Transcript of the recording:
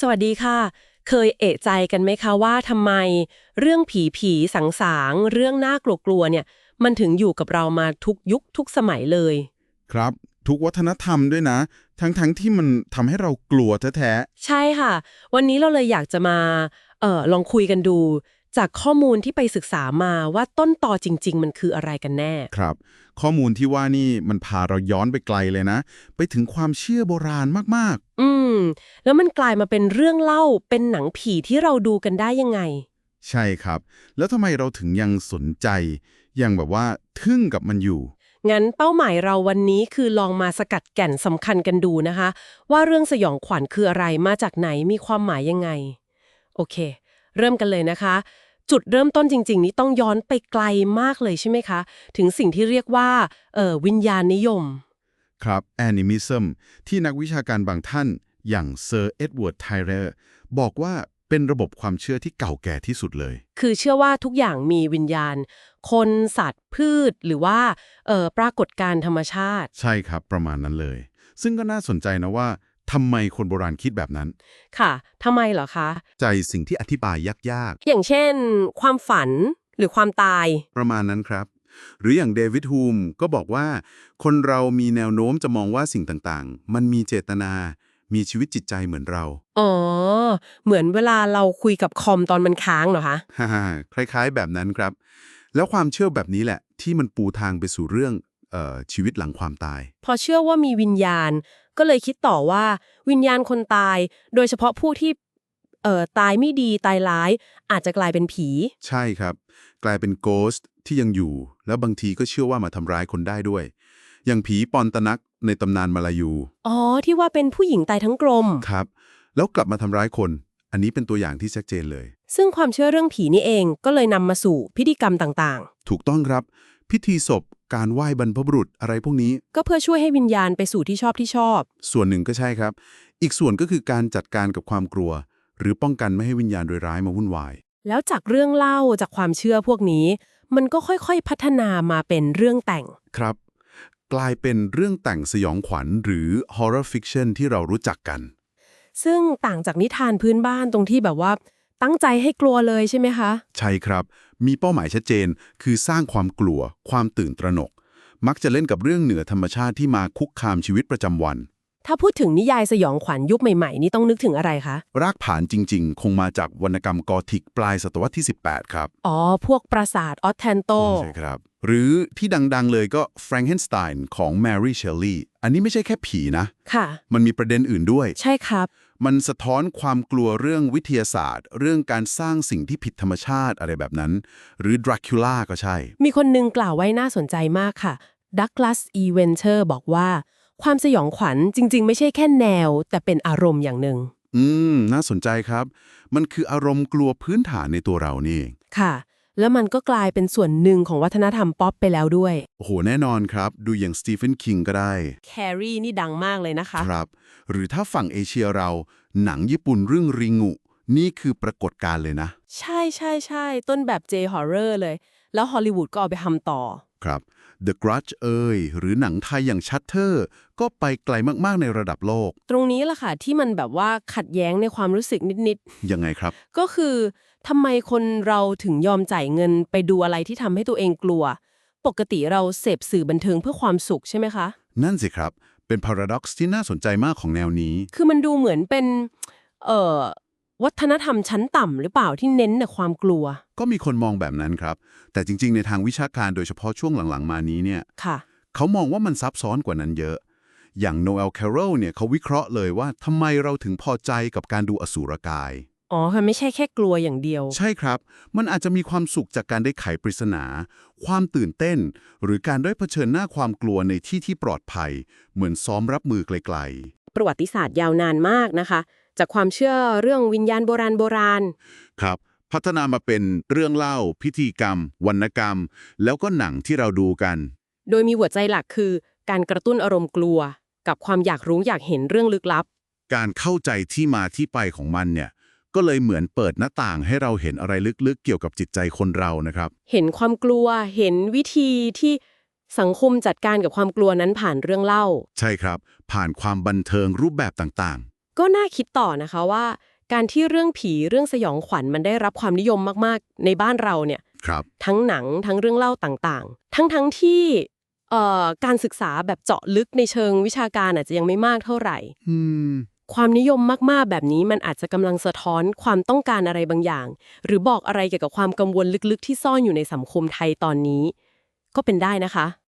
สวัสดีค่ะ เคยเอะใจกันไหมคะว่าทำไม เรื่องผีผีสางสางๆเรื่องน่ากลัวๆเนี่ย มันถึงอยู่กับเรามาทุกยุคทุกสมัยเลย ครับ ทุกวัฒนธรรมด้วยนะ ทั้งๆทที่มันทำให้เรากลัวแท้ใช่ค่ะ วันนี้เราเลยอยากจะมาเอ่อลองคุยกันดู จากข้อมูลที่ไปศึกษามาว่าต้นตอจริง ๆ มันคืออะไรกันแน่ๆครับ ข้อมูลที่ว่านี่มันพาเราย้อนไปไกลเลยนะ ไปถึงความเชื่อโบราณมากอืม แล้วมันกลายมาเป็นเรื่องเล่าเป็นหนังผีที่เราดูกันได้ยังไงๆใช่ครับ แล้วทำไมเราถึงยังสนใจ ยังแบบว่าทึ่งกับมันอยู่ งั้นเป้าหมายเราวันนี้คือลองมาสกัดแก่นสำคัญกันดูนะคะ ว่าเรื่องสยองขวัญคืออะไรมาจากไหนมีความหมายยังไง โอเค เริ่มกันเลยนะคะ จุดเริ่มต้นจริง ๆ นี้ต้องย้อนไปไกลมากเลยใช่ไหมคะ ถึงสิ่งที่เรียกว่าเอ่อวิญญาณนิยม ครับ Animism ที่นักวิชาการบางท่านอย่างเซอร์เอ็ดเวิร์ดไทเรอร์บอกว่าเป็นระบบความเชื่อที่เก่าแก่ที่สุดเลย คือเชื่อว่าทุกอย่างมีวิญญาณ คนสัตว์พืชหรือว่าเอ่อปรากฏการณ์ธรรมชาติ ใช่ครับประมาณนั้นเลย ซึ่งก็น่าสนใจนะว่า ทำไมคนโบราณคิดแบบนั้น ค่ะทำไมเหรอคะ ใจสิ่งที่อธิบายยากอย่างเช่น ความฝันหรือความตาย ๆ ประมาณนั้นครับ หรืออย่างเดวิดฮูมก็บอกว่า คนเรามีแนวโน้มจะมองว่าสิ่งต่างๆ มันมีเจตนา มีชีวิตจิตใจเหมือนเรา อ๋อ เหมือนเวลาเราคุยกับคอมตอนมันค้างเหรอคะ ฮ่าๆคล้าย ๆ แบบนั้นครับ แล้วความเชื่อแบบนี้แหละ ที่มันปูทางไปสู่เรื่องเออชีวิตหลังความตาย พอเชื่อว่ามีวิญญาณ ก็เลยคิดต่อว่าวิญญาณคนตาย โดยเฉพาะผู้ที่เอ่อตายไม่ดีตายร้าย อาจจะกลายเป็นผี ใช่ครับ กลายเป็นโกสต์ที่ยังอยู่ แล้วบางทีก็เชื่อว่ามาทำร้ายคนได้ด้วย อย่างผีปอนตนักในตำนานมาลายู อ๋อ ที่ว่าเป็นผู้หญิงตายทั้งกลม ครับ แล้วกลับมาทำร้ายคน อันนี้เป็นตัวอย่างที่ชัดเจนเลย ซึ่งความเชื่อเรื่องผีนี่เองก็เลยนำมาสู่พิธีกรรมต่างถูกต้องครับ พิธีศพ การไหว้บรรพบุรุษอะไรพวกนี้ๆก็เพื่อช่วยให้วิญญาณไปสู่ที่ชอบที่ชอบ ส่วนหนึ่งก็ใช่ครับ อีกส่วนก็คือการจัดการกับความกลัว หรือป้องกันไม่ให้วิญญาณโดยร้ายมาวุ่นวาย แล้วจากเรื่องเล่าจากความเชื่อพวกนี้ มันก็ค่อยๆพัฒนามาเป็นเรื่องแต่งครับ กลายเป็นเรื่องแต่งสยองขวัญหรือ horror fiction ที่เรารู้จักกัน ซึ่งต่างจากนิทานพื้นบ้านตรงที่แบบว่า ตั้งใจให้กลัวเลยใช่ไหมคะ ใช่ครับ มีเป้าหมายชัดเจน คือสร้างความกลัว ความตื่นตระหนก มักจะเล่นกับเรื่องเหนือธรรมชาติที่มาคุกคามชีวิตประจำวัน ถ้าพูดถึงนิยายสยองขวัญยุคใหม่ๆ นี่ต้องนึกถึงอะไรคะ รากฐานจริง ๆ คงมาจากวรรณกรรมกอธิกปลายศตวรรษที่ 18 ครับ อ๋อ พวกปราสาทออตแทนโต ใช่ครับ หรือที่ดังๆเลยก็ Frankenstein ของ Mary Shelley อันนี้ไม่ใช่แค่ผีนะ ค่ะ มันมีประเด็นอื่นด้วย ใช่ครับ มันสะท้อนความกลัวเรื่องวิทยาศาสตร์ เรื่องการสร้างสิ่งที่ผิดธรรมชาติอะไรแบบนั้น หรือ Dracula ก็ใช่ มีคนหนึงกล่าวไว้น่าสนใจมากค่ะดักล a สอีเวนเ r อร์บอกว่า ความสยองขวัญจริง ๆ ไม่ใช่แค่แนว แต่เป็นอารมณ์อย่างหนึ่งอืม น่าสนใจครับ มันคืออารมณ์กลัวพื้นฐานในตัวเรานี่เองค่ะ แล้วมันก็กลายเป็นส่วนหนึ่งของวัฒนธรรมป๊อปไปแล้วด้วย โอ้โห แน่นอนครับ ดูอย่างสตีเฟนคิงก็ได้ แครีนี่ดังมากเลยนะคะ ครับ หรือถ้าฝั่งเอเชียเรา หนังญี่ปุ่นเรื่องริงุ นี่คือปรากฏการณ์เลยนะ ใช่ใช่ใช่ต้นแบบ J horror เลย แล้วฮอลลีวูดก็เอาไปทำต่อ ครับ The Grudge เอ่ยหรือหนังไทยอย่าง Shutter ก็ไปไกลมากๆในระดับโลก ตรงนี้แหละค่ะ ที่มันแบบว่าขัดแย้งในความรู้สึกนิดยังไงครับๆก็คือทำไมคนเราถึงยอมจ่ายเงินไปดูอะไรที่ทำให้ตัวเองกลัว ปกติเราเสพสื่อบันเทิงเพื่อความสุขใช่ไหมคะ นั่นสิครับ เป็น paradox ที่น่าสนใจมากของแนวนี้ คือมันดูเหมือนเป็น เอ่อ วัฒนธรรมชั้นต่ำหรือเปล่าที่เน้นแต่ความกลัว ก็มีคนมองแบบนั้นครับ แต่จริง ๆ ในทางวิชาการโดยเฉพาะช่วงหลังๆ มานี้เนี่ยค่ะ เขามองว่ามันซับซ้อนกว่านั้นเยอะ อย่างโนเอลแคโรลเนี่ยเขาวิเคราะห์เลยว่าทำไมเราถึงพอใจกับการดูอสูรกาย อ๋อค่ะไม่ใช่แค่กลัวอย่างเดียว ใช่ครับ มันอาจจะมีความสุขจากการได้ไขปริศนา ความตื่นเต้น หรือการได้เผชิญหน้าความกลัวในที่ที่ปลอดภัย เหมือนซ้อมรับมือไกลประวัติศาสตร์ยาวนานมากนะคะ จากความเชื่อเรื่องวิญญาณโบราณโบราณๆครับ พัฒนามาเป็นเรื่องเล่า พิธีกรรม วรรณกรรม แล้วก็หนังที่เราดูกัน โดยมีหัวใจหลักคือ การกระตุ้นอารมณ์กลัว กับความอยากรู้อยากเห็นเรื่องลึกลับ การเข้าใจที่มาที่ไปของมันเนี่ยก็เลยเหมือนเปิดหน้าต่างให้เราเห็นอะไรลึกๆ เกี่ยวกับจิตใจคนเรานะครับ เห็นความกลัวเห็นวิธีที่สังคมจัดการกับความกลัวนั้นผ่านเรื่องเล่า ใช่ครับ ผ่านความบันเทิงรูปแบบต่าง ก็น่าคิดต่อนะคะว่า การที่เรื่องผีเรื่องสยองขวัญมันได้รับความนิยมมากๆ ในบ้านเราเนี่ยครับทั้งหนังทั้งเรื่องเล่าต่างๆ ทั้งทั้งๆที่เอ่อการศึกษาแบบเจาะลึกในเชิงวิชาการอาจจะยังไม่มากเท่าไหร่อืมความนิยมมากๆ แบบนี้มันอาจจะกำลังสะท้อนความต้องการอะไรบางอย่าง หรือบอกอะไรเกี่ยวกับความกังวลลึกๆ ที่ซ่อนอยู่ในสังคมไทยตอนนี้ ก็เป็นได้นะคะ